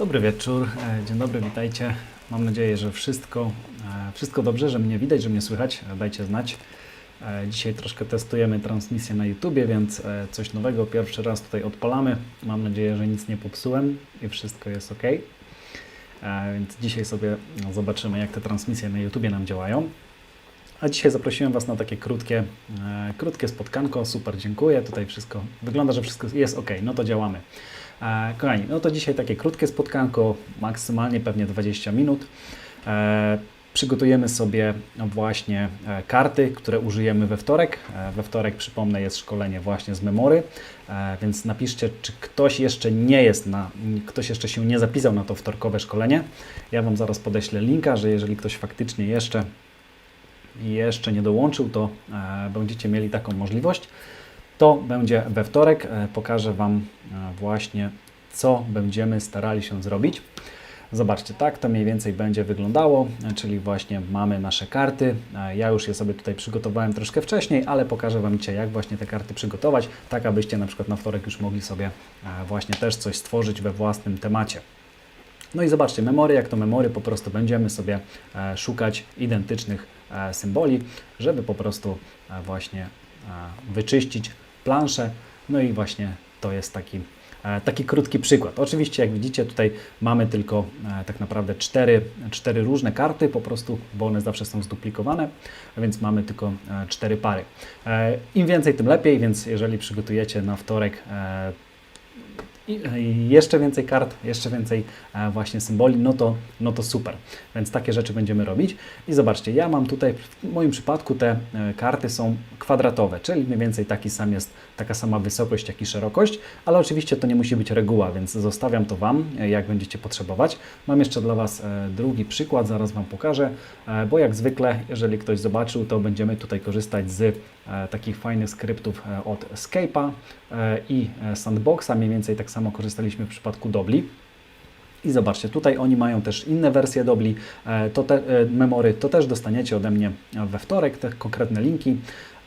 Dobry wieczór, e, dzień dobry, witajcie. Mam nadzieję, że wszystko, e, wszystko dobrze, że mnie widać, że mnie słychać. E, Dajcie znać. Dzisiaj troszkę testujemy transmisję na YouTubie, więc coś nowego. Pierwszy raz tutaj odpalamy. Mam nadzieję, że nic nie popsułem i wszystko jest ok. Więc dzisiaj sobie zobaczymy, jak te transmisje na YouTubie nam działają. A dzisiaj zaprosiłem Was na takie krótkie, krótkie spotkanko. Super, dziękuję. Tutaj wszystko wygląda, że wszystko jest ok. No to działamy. E, Kochani, no to dzisiaj takie krótkie spotkanko, maksymalnie pewnie 20 minut. E, Przygotujemy sobie właśnie e, karty, które użyjemy we wtorek. We wtorek, przypomnę, jest szkolenie właśnie z memory, więc napiszcie, czy ktoś jeszcze nie jest na, ktoś jeszcze się nie zapisał na to wtorkowe szkolenie. Ja Wam zaraz podeślę linka, że jeżeli ktoś faktycznie jeszcze jeszcze nie dołączył, to będziecie mieli taką możliwość. To będzie we wtorek. E, pokażę Wam e, właśnie, co będziemy starali się zrobić. Zobaczcie, tak to mniej więcej będzie wyglądało, e, czyli właśnie mamy nasze karty. Ja już je sobie tutaj przygotowałem troszkę wcześniej, ale pokażę Wam dzisiaj, jak właśnie te karty przygotować, tak abyście na przykład na wtorek już mogli sobie właśnie też coś stworzyć we własnym temacie. No i zobaczcie, memory, jak to memory, po prostu będziemy sobie szukać identycznych symboli, żeby po prostu właśnie wyczyścić planszę. No i właśnie to jest taki, e, taki krótki przykład. Oczywiście, jak widzicie, tutaj mamy tylko e, tak naprawdę cztery, cztery różne karty, po prostu, bo one zawsze są zduplikowane, więc mamy tylko e, cztery pary. Im więcej, tym lepiej, więc jeżeli przygotujecie na wtorek i jeszcze więcej kart, jeszcze więcej e, właśnie symboli, no to, no to super. Więc takie rzeczy będziemy robić. I zobaczcie, ja mam tutaj, w moim przypadku te e, karty są kwadratowe, czyli mniej więcej taki sam jest, taka sama wysokość, jak i szerokość, ale oczywiście to nie musi być reguła, więc zostawiam to Wam, e, jak będziecie potrzebować. Mam jeszcze dla Was drugi przykład, zaraz Wam pokażę, bo jak zwykle, jeżeli ktoś zobaczył, to będziemy tutaj korzystać z takich fajnych skryptów e, od Escape'a e, i e, Sandboxa, mniej więcej tak samo korzystaliśmy w przypadku Dobli. I zobaczcie, tutaj oni mają też inne wersje Dobli, e, to te, e, memory, to też dostaniecie ode mnie we wtorek, te konkretne linki.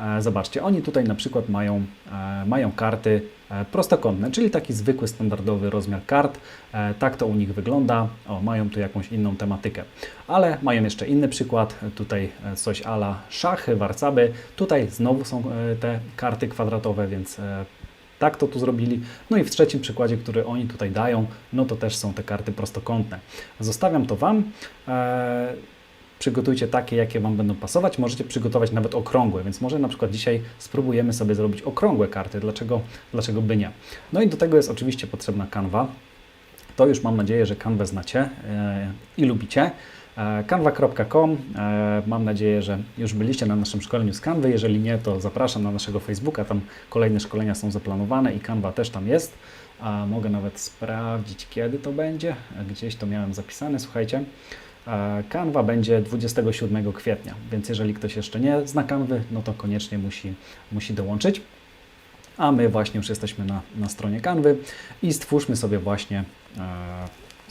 E, Zobaczcie, oni tutaj na przykład mają, e, mają karty e, prostokątne, czyli taki zwykły, standardowy rozmiar kart. Tak to u nich wygląda. O, mają tu jakąś inną tematykę. Ale mają jeszcze inny przykład, tutaj coś ala szachy, warcaby. Tutaj znowu są te karty kwadratowe, więc tak to tu zrobili. No i w trzecim przykładzie, który oni tutaj dają, no to też są te karty prostokątne. Zostawiam to Wam. Przygotujcie takie, jakie Wam będą pasować. Możecie przygotować nawet okrągłe, więc może na przykład dzisiaj spróbujemy sobie zrobić okrągłe karty. Dlaczego, dlaczego by nie? No i do tego jest oczywiście potrzebna kanwa. To już mam nadzieję, że kanwę znacie e, i lubicie. E, Canva.com. E, Mam nadzieję, że już byliście na naszym szkoleniu z Canwy. Jeżeli nie, to zapraszam na naszego Facebooka. Tam kolejne szkolenia są zaplanowane i Canva też tam jest. Mogę nawet sprawdzić, kiedy to będzie. Gdzieś to miałem zapisane. Słuchajcie. E, Canva będzie 27 kwietnia, więc jeżeli ktoś jeszcze nie zna Canwy, no to koniecznie musi, musi dołączyć. A my właśnie już jesteśmy na, na stronie Canwy i stwórzmy sobie właśnie e,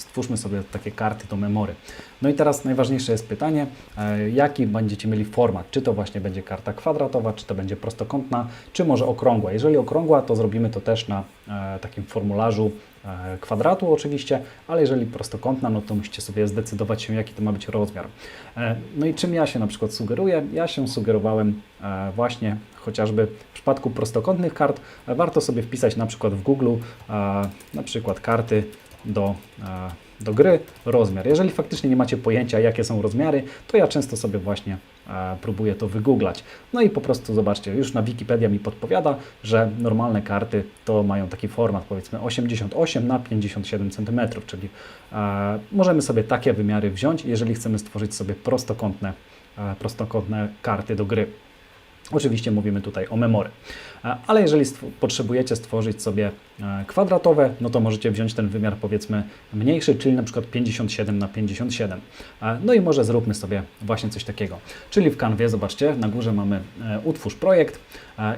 stwórzmy sobie takie karty do memory. No i teraz najważniejsze jest pytanie, e, jaki będziecie mieli format? Czy to właśnie będzie karta kwadratowa, czy to będzie prostokątna, czy może okrągła? Jeżeli okrągła, to zrobimy to też na e, takim formularzu e, kwadratu oczywiście, ale jeżeli prostokątna, no to musicie sobie zdecydować się, jaki to ma być rozmiar. No i czym ja się na przykład sugeruję? Ja się sugerowałem właśnie chociażby w przypadku prostokątnych kart, warto sobie wpisać na przykład w Google na przykład karty do, e, do gry, rozmiar. Jeżeli faktycznie nie macie pojęcia, jakie są rozmiary, to ja często sobie właśnie e, próbuję to wygooglać. No i po prostu zobaczcie, już na Wikipedia mi podpowiada, że normalne karty to mają taki format powiedzmy 88 na 57 cm, czyli e, możemy sobie takie wymiary wziąć, jeżeli chcemy stworzyć sobie prostokątne, prostokątne karty do gry. Oczywiście mówimy tutaj o memory. E, Ale jeżeli stw- potrzebujecie stworzyć sobie e, kwadratowe, no to możecie wziąć ten wymiar powiedzmy mniejszy, czyli na przykład 57 na 57. E, No i może zróbmy sobie właśnie coś takiego. Czyli w kanwie, zobaczcie, na górze mamy utwórz projekt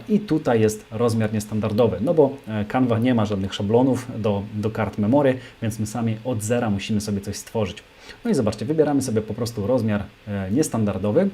i tutaj jest rozmiar niestandardowy, no bo Canva nie ma żadnych szablonów do, do kart memory, więc my sami od zera musimy sobie coś stworzyć. No i zobaczcie, wybieramy sobie po prostu rozmiar niestandardowy,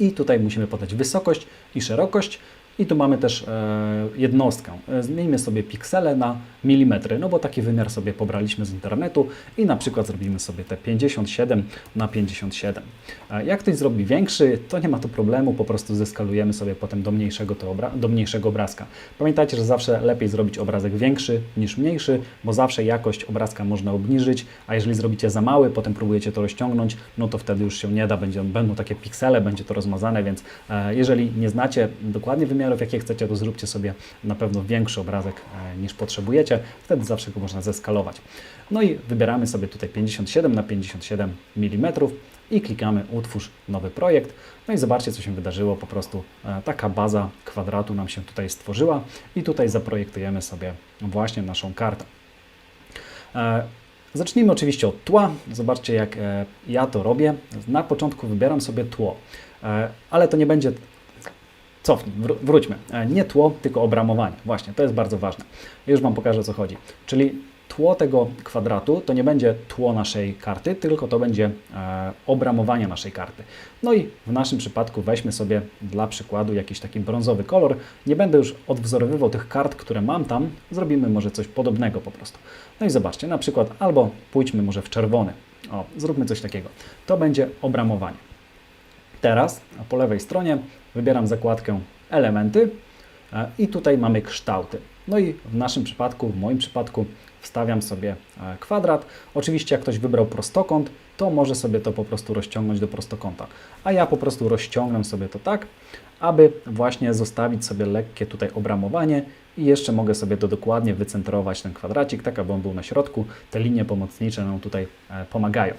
i tutaj musimy podać wysokość i szerokość. I tu mamy też e, jednostkę. E, Zmieńmy sobie piksele na milimetry, no bo taki wymiar sobie pobraliśmy z internetu i na przykład zrobimy sobie te 57 na 57. E, Jak ktoś zrobi większy, to nie ma to problemu, po prostu zeskalujemy sobie potem do mniejszego, to obra- do mniejszego obrazka. Pamiętajcie, że zawsze lepiej zrobić obrazek większy niż mniejszy, bo zawsze jakość obrazka można obniżyć, a jeżeli zrobicie za mały, potem próbujecie to rozciągnąć, no to wtedy już się nie da, będzie, będą takie piksele, będzie to rozmazane, więc jeżeli nie znacie dokładnie wymiarów, jakie chcecie, to zróbcie sobie na pewno większy obrazek e, niż potrzebujecie, wtedy zawsze go można zeskalować. No i wybieramy sobie tutaj 57 na 57 mm i klikamy utwórz nowy projekt. No i zobaczcie, co się wydarzyło. Po prostu e, taka baza kwadratu nam się tutaj stworzyła i tutaj zaprojektujemy sobie właśnie naszą kartę. E, Zacznijmy oczywiście od tła. Zobaczcie, jak ja to robię. Na początku wybieram sobie tło, ale to nie będzie. Cofnij, wró- wróćmy. E, Nie tło, tylko obramowanie. Właśnie, to jest bardzo ważne. Już Wam pokażę, o co chodzi. Czyli tło tego kwadratu to nie będzie tło naszej karty, tylko to będzie e, obramowanie naszej karty. No i w naszym przypadku weźmy sobie dla przykładu jakiś taki brązowy kolor. Nie będę już odwzorowywał tych kart, które mam tam. Zrobimy może coś podobnego po prostu. No i zobaczcie, na przykład albo pójdźmy może w czerwony. O, zróbmy coś takiego. To będzie obramowanie. Teraz po lewej stronie wybieram zakładkę elementy e, i tutaj mamy kształty. No i w naszym przypadku, w moim przypadku wstawiam sobie e, kwadrat. Oczywiście jak ktoś wybrał prostokąt, to może sobie to po prostu rozciągnąć do prostokąta. A ja po prostu rozciągnę sobie to tak, aby właśnie zostawić sobie lekkie tutaj obramowanie i jeszcze mogę sobie to dokładnie wycentrować ten kwadracik, tak aby on był na środku. Te linie pomocnicze nam tutaj e, pomagają.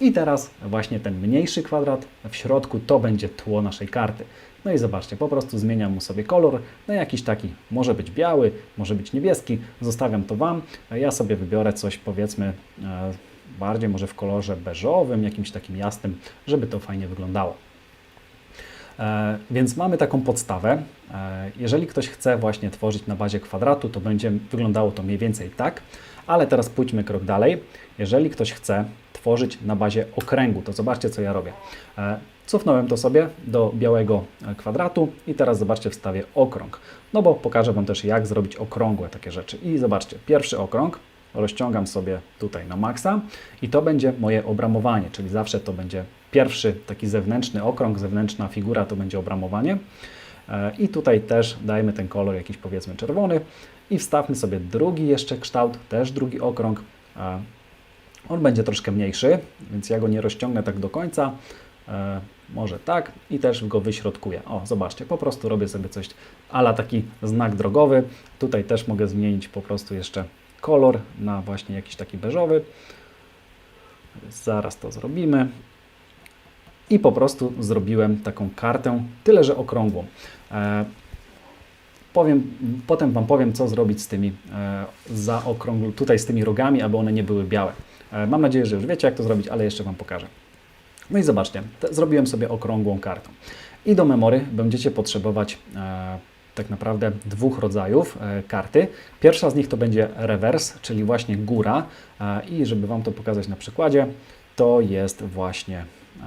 I teraz właśnie ten mniejszy kwadrat w środku to będzie tło naszej karty. No i zobaczcie, po prostu zmieniam mu sobie kolor na jakiś taki, może być biały, może być niebieski, zostawiam to Wam. Ja sobie wybiorę coś powiedzmy e, bardziej może w kolorze beżowym, jakimś takim jasnym, żeby to fajnie wyglądało. E, Więc mamy taką podstawę. E, Jeżeli ktoś chce właśnie tworzyć na bazie kwadratu, to będzie wyglądało to mniej więcej tak, ale teraz pójdźmy krok dalej. Jeżeli ktoś chce tworzyć na bazie okręgu, to zobaczcie, co ja robię. E, Cofnąłem to sobie do białego kwadratu i teraz zobaczcie, wstawię okrąg. No bo pokażę Wam też, jak zrobić okrągłe takie rzeczy. I zobaczcie, pierwszy okrąg rozciągam sobie tutaj na maksa i to będzie moje obramowanie, czyli zawsze to będzie pierwszy taki zewnętrzny okrąg, zewnętrzna figura to będzie obramowanie. E, I tutaj też dajmy ten kolor jakiś powiedzmy czerwony i wstawmy sobie drugi jeszcze kształt, też drugi okrąg. E, On będzie troszkę mniejszy, więc ja go nie rozciągnę tak do końca. E, Może tak i też go wyśrodkuję. O, zobaczcie, po prostu robię sobie coś ala taki znak drogowy. Tutaj też mogę zmienić po prostu jeszcze kolor na właśnie jakiś taki beżowy. Zaraz to zrobimy. I po prostu zrobiłem taką kartę, tyle że okrągłą. E, powiem, potem Wam powiem, co zrobić z tymi e, zaokrągl- tutaj z tymi rogami, aby one nie były białe. E, mam nadzieję, że już wiecie, jak to zrobić, ale jeszcze Wam pokażę. No i zobaczcie, te, zrobiłem sobie okrągłą kartę. I do memory będziecie potrzebować e, tak naprawdę dwóch rodzajów e, karty. Pierwsza z nich to będzie rewers, czyli właśnie góra. E, I żeby Wam to pokazać na przykładzie, to jest właśnie e,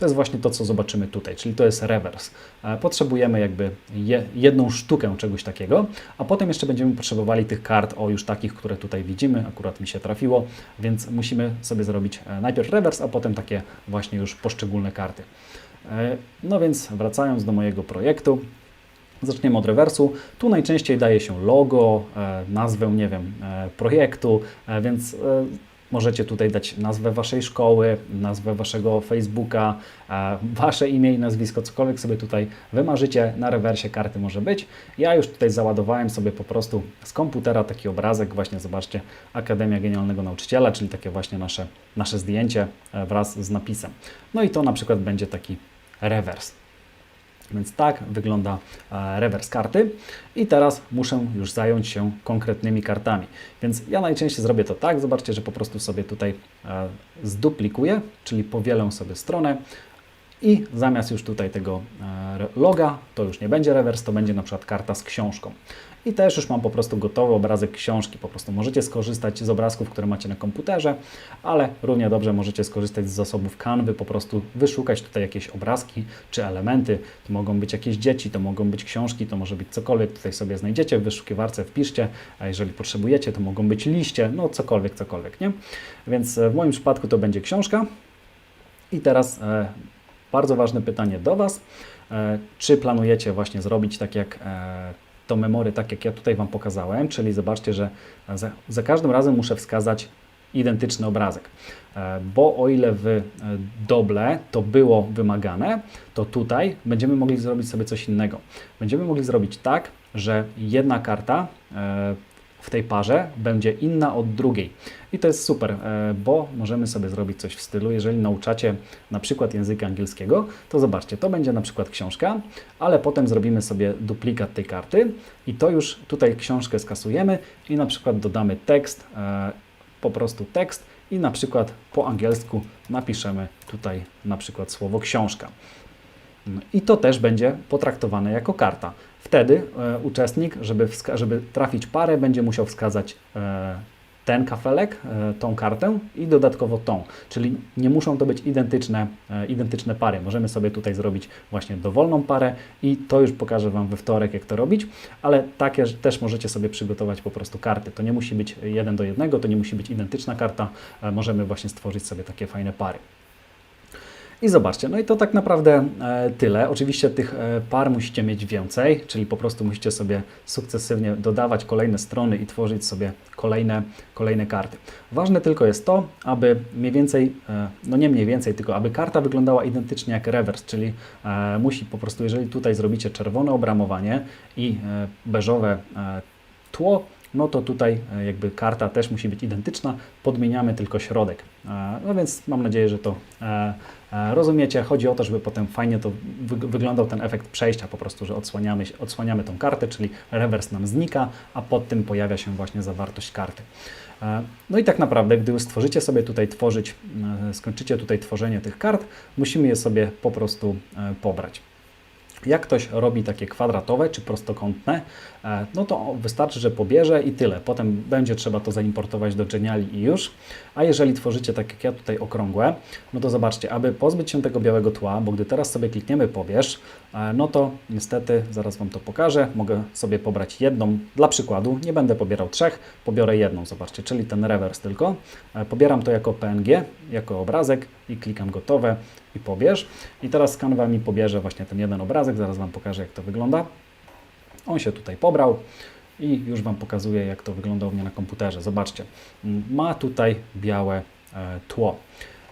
to jest właśnie to, co zobaczymy tutaj, czyli to jest rewers. E, Potrzebujemy jakby je, jedną sztukę czegoś takiego, a potem jeszcze będziemy potrzebowali tych kart, o już takich, które tutaj widzimy, akurat mi się trafiło, więc musimy sobie zrobić e, najpierw rewers, a potem takie właśnie już poszczególne karty. E, No więc wracając do mojego projektu, Zaczniemy od rewersu. Tu najczęściej daje się logo, nazwę, nie wiem, projektu, więc możecie tutaj dać nazwę waszej szkoły, nazwę waszego Facebooka, e, wasze imię i nazwisko, cokolwiek sobie tutaj wymarzycie. Na rewersie karty może być. Ja już tutaj załadowałem sobie po prostu z komputera taki obrazek, właśnie zobaczcie, Akademia Genialnego Nauczyciela, czyli takie właśnie nasze, nasze zdjęcie e, wraz z napisem. No i to na przykład będzie taki rewers. Więc tak wygląda e, rewers karty. I teraz muszę już zająć się konkretnymi kartami. Więc ja najczęściej zrobię to tak. Zobaczcie, że po prostu sobie tutaj e, zduplikuję, czyli powielę sobie stronę i zamiast już tutaj tego e, loga, to już nie będzie rewers, to będzie na przykład karta z książką. I też już mam po prostu gotowy obrazek książki. Po prostu możecie skorzystać z obrazków, które macie na komputerze, ale równie dobrze możecie skorzystać z zasobów Canvy, po prostu wyszukać tutaj jakieś obrazki czy elementy. To mogą być jakieś dzieci, to mogą być książki, to może być cokolwiek tutaj sobie znajdziecie w wyszukiwarce, wpiszcie, a jeżeli potrzebujecie, to mogą być liście, no cokolwiek, cokolwiek, nie? Więc e, w moim przypadku to będzie książka. I teraz e, bardzo ważne pytanie do Was. E, czy planujecie właśnie zrobić tak jak e, to memory, tak jak ja tutaj Wam pokazałem, czyli zobaczcie, że za, za każdym razem muszę wskazać identyczny obrazek. E, Bo o ile w e, doble to było wymagane, to tutaj będziemy mogli zrobić sobie coś innego. Będziemy mogli zrobić tak, że jedna karta e, w tej parze będzie inna od drugiej. I to jest super, e, bo możemy sobie zrobić coś w stylu, jeżeli nauczacie na przykład języka angielskiego, to zobaczcie, to będzie na przykład książka, ale potem zrobimy sobie duplikat tej karty i to już tutaj książkę skasujemy i na przykład dodamy tekst, e, po prostu tekst i na przykład po angielsku napiszemy tutaj na przykład słowo książka. No I to też będzie potraktowane jako karta. Wtedy e, uczestnik, żeby, żeby trafić parę, będzie musiał wskazać e, ten kafelek, e, tą kartę i dodatkowo tą. Czyli nie muszą to być identyczne, e, identyczne pary. Możemy sobie tutaj zrobić właśnie dowolną parę i to już pokażę Wam we wtorek, jak to robić, ale takie też możecie sobie przygotować po prostu karty. To nie musi być jeden do jednego, to nie musi być identyczna karta. E, Możemy właśnie stworzyć sobie takie fajne pary. I zobaczcie, no i to tak naprawdę e, tyle. Oczywiście tych e, par musicie mieć więcej, czyli po prostu musicie sobie sukcesywnie dodawać kolejne strony i tworzyć sobie kolejne, kolejne karty. Ważne tylko jest to, aby mniej więcej, e, no nie mniej więcej, tylko aby karta wyglądała identycznie jak rewers, czyli musi po prostu, jeżeli tutaj zrobicie czerwone obramowanie i beżowe tło, no to tutaj jakby karta też musi być identyczna, podmieniamy tylko środek. No więc mam nadzieję, że to rozumiecie. Chodzi o to, żeby potem fajnie to wy- wyglądał ten efekt przejścia, po prostu, że odsłaniamy, odsłaniamy tą kartę, czyli rewers nam znika, a pod tym pojawia się właśnie zawartość karty. E, No i tak naprawdę, gdy już stworzycie sobie tutaj tworzyć, e, skończycie tutaj tworzenie tych kart, musimy je sobie po prostu e, pobrać. Jak ktoś robi takie kwadratowe czy prostokątne, e, no to wystarczy, że pobierze i tyle. Potem będzie trzeba to zaimportować do Geniali i już. A jeżeli tworzycie tak jak ja tutaj okrągłe, no to zobaczcie, aby pozbyć się tego białego tła, bo gdy teraz sobie klikniemy pobierz, e, no to niestety, zaraz Wam to pokażę, mogę sobie pobrać jedną dla przykładu, nie będę pobierał trzech, pobiorę jedną, zobaczcie, czyli ten rewers tylko. E, Pobieram to jako PNG, jako obrazek i klikam gotowe i pobierz. I teraz Canva mi pobierze właśnie ten jeden obrazek, zaraz Wam pokażę jak to wygląda. On się tutaj pobrał i już Wam pokazuję jak to wygląda u mnie na komputerze. Zobaczcie, ma tutaj białe e, tło.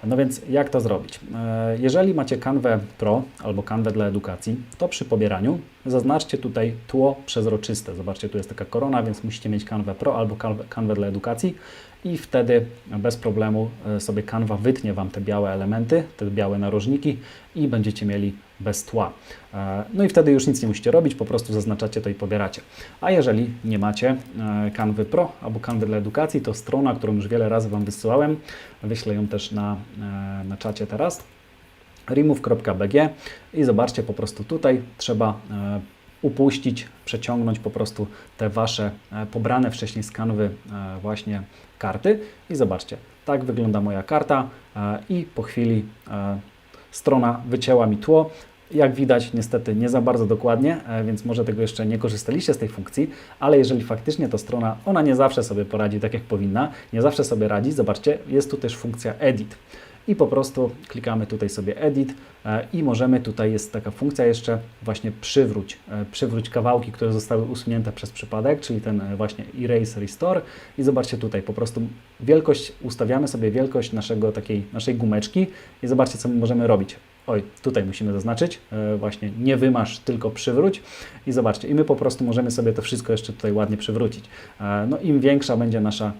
No więc jak to zrobić? E, Jeżeli macie Canwę Pro albo Canwę dla edukacji, to przy pobieraniu zaznaczcie tutaj tło przezroczyste. Zobaczcie, tu jest taka korona, więc musicie mieć Canwę Pro albo Canwę dla edukacji i wtedy bez problemu e, sobie Canva wytnie Wam te białe elementy, te białe narożniki i będziecie mieli bez tła. E, No i wtedy już nic nie musicie robić, po prostu zaznaczacie to i pobieracie. A jeżeli nie macie e, Canvy Pro albo Canvy dla edukacji, to strona, którą już wiele razy Wam wysyłałem, wyślę ją też na, e, na czacie teraz, remove.bg i zobaczcie po prostu tutaj trzeba upuścić, przeciągnąć po prostu te Wasze pobrane wcześniej z kanwy właśnie karty i zobaczcie, tak wygląda moja karta i po chwili strona wycięła mi tło. Jak widać, niestety nie za bardzo dokładnie, e, więc może tego jeszcze nie korzystaliście z tej funkcji, ale jeżeli faktycznie to strona, ona nie zawsze sobie poradzi tak jak powinna, nie zawsze sobie radzi, zobaczcie, jest tu też funkcja edit i po prostu klikamy tutaj sobie edit e, i możemy, tutaj jest taka funkcja jeszcze właśnie przywróć, e, przywróć kawałki, które zostały usunięte przez przypadek, czyli ten e, właśnie erase restore i zobaczcie tutaj po prostu wielkość, ustawiamy sobie wielkość naszego takiej, naszej gumeczki i zobaczcie co my możemy robić. Oj, tutaj musimy zaznaczyć, e, właśnie nie wymasz, tylko przywróć i zobaczcie, i my po prostu możemy sobie to wszystko jeszcze tutaj ładnie przywrócić. E, No im większa będzie nasza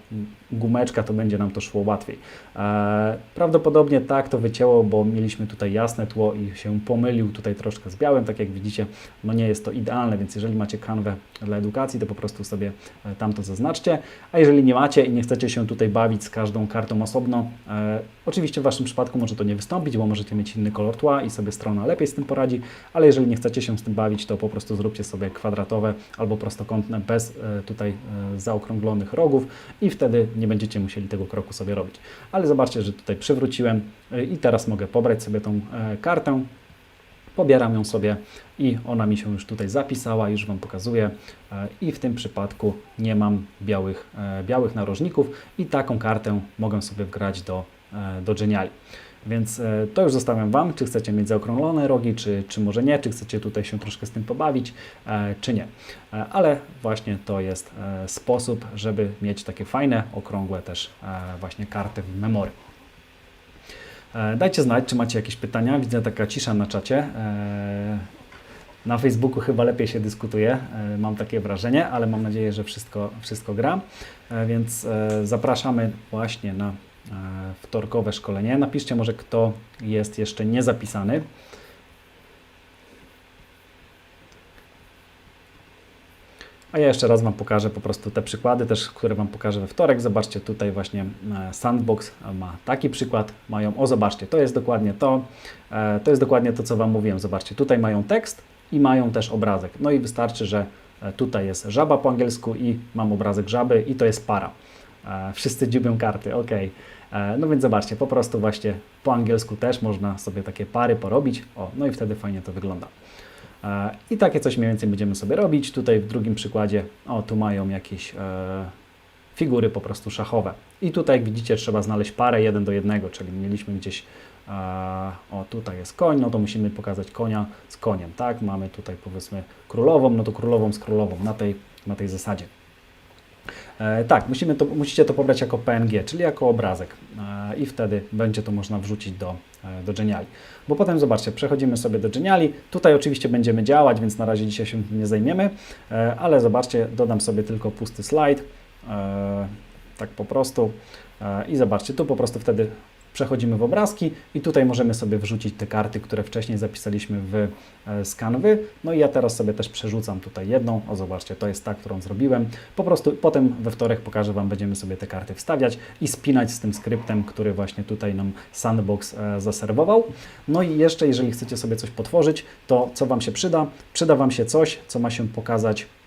gumeczka, to będzie nam to szło łatwiej. E, Prawdopodobnie tak to wycięło, bo mieliśmy tutaj jasne tło i się pomylił tutaj troszkę z białym, tak jak widzicie, no nie jest to idealne, więc jeżeli macie kanwę dla edukacji, to po prostu sobie tam to zaznaczcie, a jeżeli nie macie i nie chcecie się tutaj bawić z każdą kartą osobno, Oczywiście w Waszym przypadku może to nie wystąpić, bo możecie mieć inny kolor tła i sobie strona lepiej z tym poradzi, ale jeżeli nie chcecie się z tym bawić, to po prostu zróbcie sobie kwadratowe albo prostokątne bez e, tutaj e, zaokrąglonych rogów i wtedy nie będziecie musieli tego kroku sobie robić. Ale zobaczcie, że tutaj przywróciłem e, i teraz mogę pobrać sobie tą kartę, pobieram ją sobie i ona mi się już tutaj zapisała, już Wam pokazuję i w tym przypadku nie mam białych, białych narożników i taką kartę mogę sobie wgrać do, e, do Geniali. Więc e, to już zostawiam Wam, czy chcecie mieć zaokrąglone rogi, czy, czy może nie, czy chcecie tutaj się troszkę z tym pobawić, e, czy nie. Ale właśnie to jest sposób, żeby mieć takie fajne, okrągłe też właśnie karty w memory. Dajcie znać, czy macie jakieś pytania. Widzę taka cisza na czacie. Na Facebooku chyba lepiej się dyskutuje, mam takie wrażenie, ale mam nadzieję, że wszystko, wszystko gra. Więc zapraszamy właśnie na wtorkowe szkolenie. Napiszcie może, kto jest jeszcze niezapisany. A ja jeszcze raz Wam pokażę po prostu te przykłady też, które Wam pokażę we wtorek. Zobaczcie, tutaj właśnie e, Sandbox ma taki przykład. Mają, o zobaczcie, to jest dokładnie to. E, To jest dokładnie to, co Wam mówiłem. Zobaczcie, tutaj mają tekst i mają też obrazek. No i wystarczy, że e, tutaj jest żaba po angielsku i mam obrazek żaby i to jest para. E, Wszyscy dziubią karty, ok. No więc zobaczcie, po prostu właśnie po angielsku też można sobie takie pary porobić. O, no i wtedy fajnie to wygląda. E, I takie coś mniej więcej będziemy sobie robić. Tutaj w drugim przykładzie, o tu mają jakieś e, figury po prostu szachowe. I tutaj jak widzicie trzeba znaleźć parę jeden do jednego, czyli mieliśmy gdzieś, e, o tutaj jest koń, no to musimy pokazać konia z koniem, tak? Mamy tutaj powiedzmy królową, no to królową z królową na tej, na tej zasadzie. E, tak, musimy to, musicie to pobrać jako PNG, czyli jako obrazek e, i wtedy będzie to można wrzucić do, e, do Geniali. Bo potem zobaczcie, przechodzimy sobie do Geniali. Tutaj oczywiście będziemy działać, więc na razie dzisiaj się nie zajmiemy, ale zobaczcie, dodam sobie tylko pusty slajd, tak po prostu i zobaczcie, tu po prostu wtedy przechodzimy w obrazki i tutaj możemy sobie wrzucić te karty, które wcześniej zapisaliśmy w e, z Canvy. No i ja teraz sobie też przerzucam tutaj jedną. O, zobaczcie, to jest ta, którą zrobiłem. Po prostu potem we wtorek pokażę Wam, będziemy sobie te karty wstawiać i spinać z tym skryptem, który właśnie tutaj nam Sandbox e, zaserwował. No i jeszcze, jeżeli chcecie sobie coś potworzyć, to co Wam się przyda? Przyda Wam się coś, co ma się pokazać, e,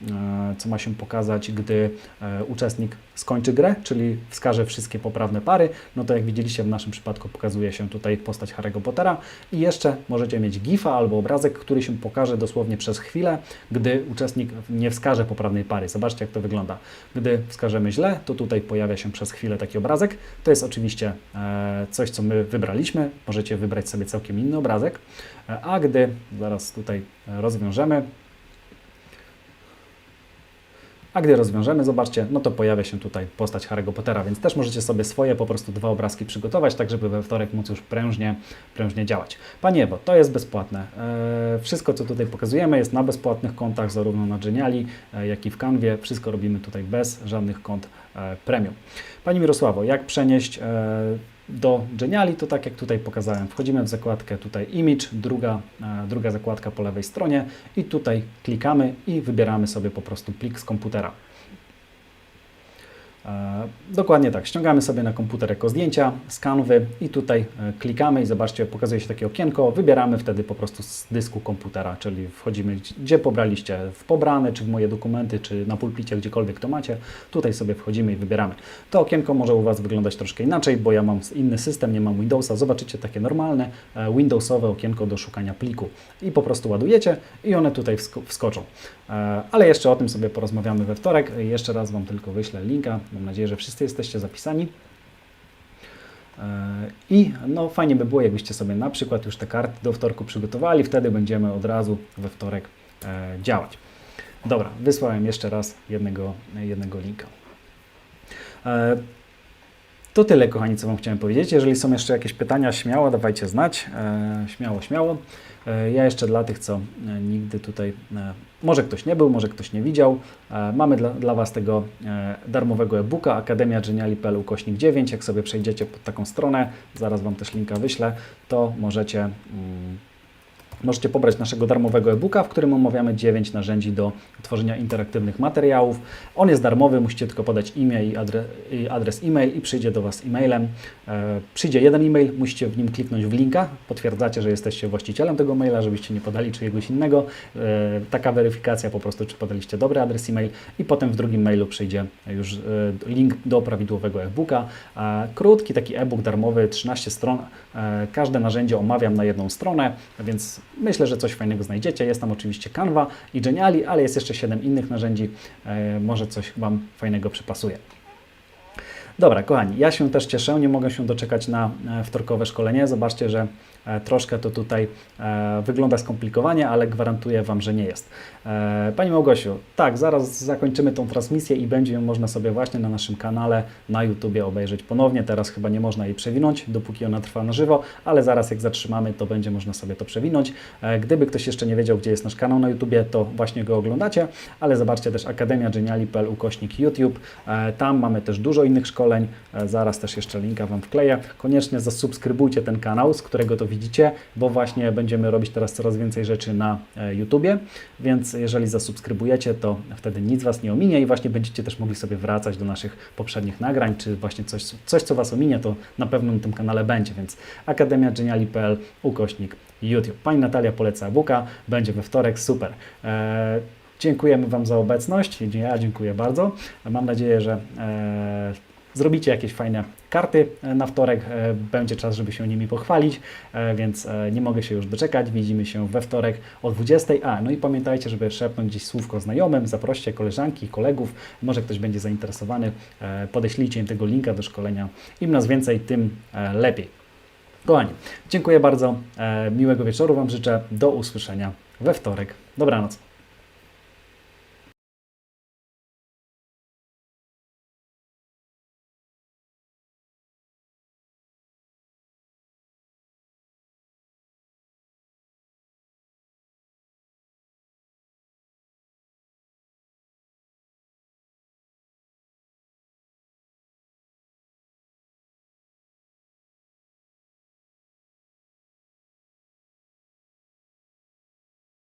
co ma się pokazać, gdy e, uczestnik skończy grę, czyli wskaże wszystkie poprawne pary. No to jak widzieliście w naszym przypadku pokazuje się tutaj postać Harry'ego Pottera i jeszcze możecie mieć gifa albo obrazek, który się pokaże dosłownie przez chwilę, gdy uczestnik nie wskaże poprawnej pary. Zobaczcie jak to wygląda. Gdy wskażemy źle, to tutaj pojawia się przez chwilę taki obrazek. To jest oczywiście e, coś, co my wybraliśmy. Możecie wybrać sobie całkiem inny obrazek. E, a gdy zaraz tutaj e, rozwiążemy, a gdy rozwiążemy, zobaczcie, no to pojawia się tutaj postać Harry'ego Pottera, więc też możecie sobie swoje po prostu dwa obrazki przygotować, tak żeby we wtorek móc już prężnie, prężnie działać. Panie Ewo, to jest bezpłatne. Eee, wszystko, co tutaj pokazujemy, jest na bezpłatnych kontach, zarówno na Geniali, e, jak i w Canwie. Wszystko robimy tutaj bez żadnych kont e, premium. Pani Mirosławo, jak przenieść e, do Geniali, to tak jak tutaj pokazałem, wchodzimy w zakładkę tutaj Image, druga, e, druga zakładka po lewej stronie i tutaj klikamy i wybieramy sobie po prostu plik z komputera. E, Dokładnie tak, ściągamy sobie na komputer jako zdjęcia z kanwy i tutaj e, klikamy i zobaczcie, pokazuje się takie okienko, wybieramy wtedy po prostu z dysku komputera, czyli wchodzimy, gdzie pobraliście, w pobrane, czy w moje dokumenty, czy na pulpicie, gdziekolwiek to macie, tutaj sobie wchodzimy i wybieramy. To okienko może u Was wyglądać troszkę inaczej, bo ja mam inny system, nie mam Windowsa, zobaczycie takie normalne e, Windowsowe okienko do szukania pliku i po prostu ładujecie i one tutaj wsko- wskoczą. Ale jeszcze o tym sobie porozmawiamy we wtorek. Jeszcze raz Wam tylko wyślę linka. Mam nadzieję, że wszyscy jesteście zapisani. E, I no fajnie by było, jakbyście sobie na przykład już te karty do wtorku przygotowali, wtedy będziemy od razu we wtorek e, działać. Dobra, wysłałem jeszcze raz jednego, jednego linka. To tyle, kochani, co Wam chciałem powiedzieć. Jeżeli są jeszcze jakieś pytania, śmiało dawajcie znać. E, śmiało, śmiało. E, Ja jeszcze dla tych, co e, nigdy tutaj, e, może ktoś nie był, może ktoś nie widział, e, mamy dla, dla Was tego e, darmowego e-booka Akademia Geniali.pl ukośnik 9. Jak sobie przejdziecie pod taką stronę, zaraz Wam też linka wyślę, to możecie, mm, Możecie pobrać naszego darmowego e-booka, w którym omawiamy 9 narzędzi do tworzenia interaktywnych materiałów. On jest darmowy, musicie tylko podać imię i adres, i adres e-mail i przyjdzie do Was e-mailem. E, przyjdzie jeden e-mail, musicie w nim kliknąć w linka, potwierdzacie, że jesteście właścicielem tego maila, żebyście nie podali czyjegoś innego. E, taka weryfikacja po prostu, czy podaliście dobry adres e-mail i potem w drugim mailu przyjdzie już e, link do prawidłowego e-booka. E, krótki taki e-book darmowy, 13 stron. E, każde narzędzie omawiam na jedną stronę, więc myślę, że coś fajnego znajdziecie. Jest tam oczywiście Canva i Geniali, ale jest jeszcze 7 innych narzędzi. E, może coś Wam fajnego przypasuje. Dobra, kochani, ja się też cieszę, nie mogę się doczekać na e, wtorkowe szkolenie. Zobaczcie, że e, troszkę to tutaj wygląda skomplikowanie, ale gwarantuję Wam, że nie jest. E, Pani Małgosiu, tak, zaraz zakończymy tą transmisję i będzie ją można sobie właśnie na naszym kanale na YouTubie obejrzeć ponownie. Teraz chyba nie można jej przewinąć, dopóki ona trwa na żywo, ale zaraz jak zatrzymamy, to będzie można sobie to przewinąć. E, Gdyby ktoś jeszcze nie wiedział, gdzie jest nasz kanał na YouTubie, to właśnie go oglądacie, ale zobaczcie też Akademia Geniali.pl ukośnik YouTube. E, Tam mamy też dużo innych szkoleń. Zaraz też jeszcze linka Wam wkleję. Koniecznie zasubskrybujcie ten kanał, z którego to widzicie, bo właśnie będziemy robić teraz coraz więcej rzeczy na YouTubie, więc jeżeli zasubskrybujecie, to wtedy nic Was nie ominie i właśnie będziecie też mogli sobie wracać do naszych poprzednich nagrań, czy właśnie coś, coś co Was ominie, to na pewno na tym kanale będzie, więc Akademia Geniali.pl ukośnik YouTube. Pani Natalia poleca e-booka, będzie we wtorek, super. E, Dziękujemy Wam za obecność. Ja dziękuję bardzo. Mam nadzieję, że e, zrobicie jakieś fajne karty e, na wtorek. E, będzie czas, żeby się nimi pochwalić, e, więc nie mogę się już doczekać. Widzimy się we wtorek o 20. A, no i pamiętajcie, żeby szepnąć gdzieś słówko znajomym, zaproście koleżanki, kolegów. Może ktoś będzie zainteresowany. Podeślijcie im tego linka do szkolenia. Im nas więcej, tym lepiej. Kochani, dziękuję bardzo. Miłego wieczoru Wam życzę. Do usłyszenia we wtorek. Dobranoc.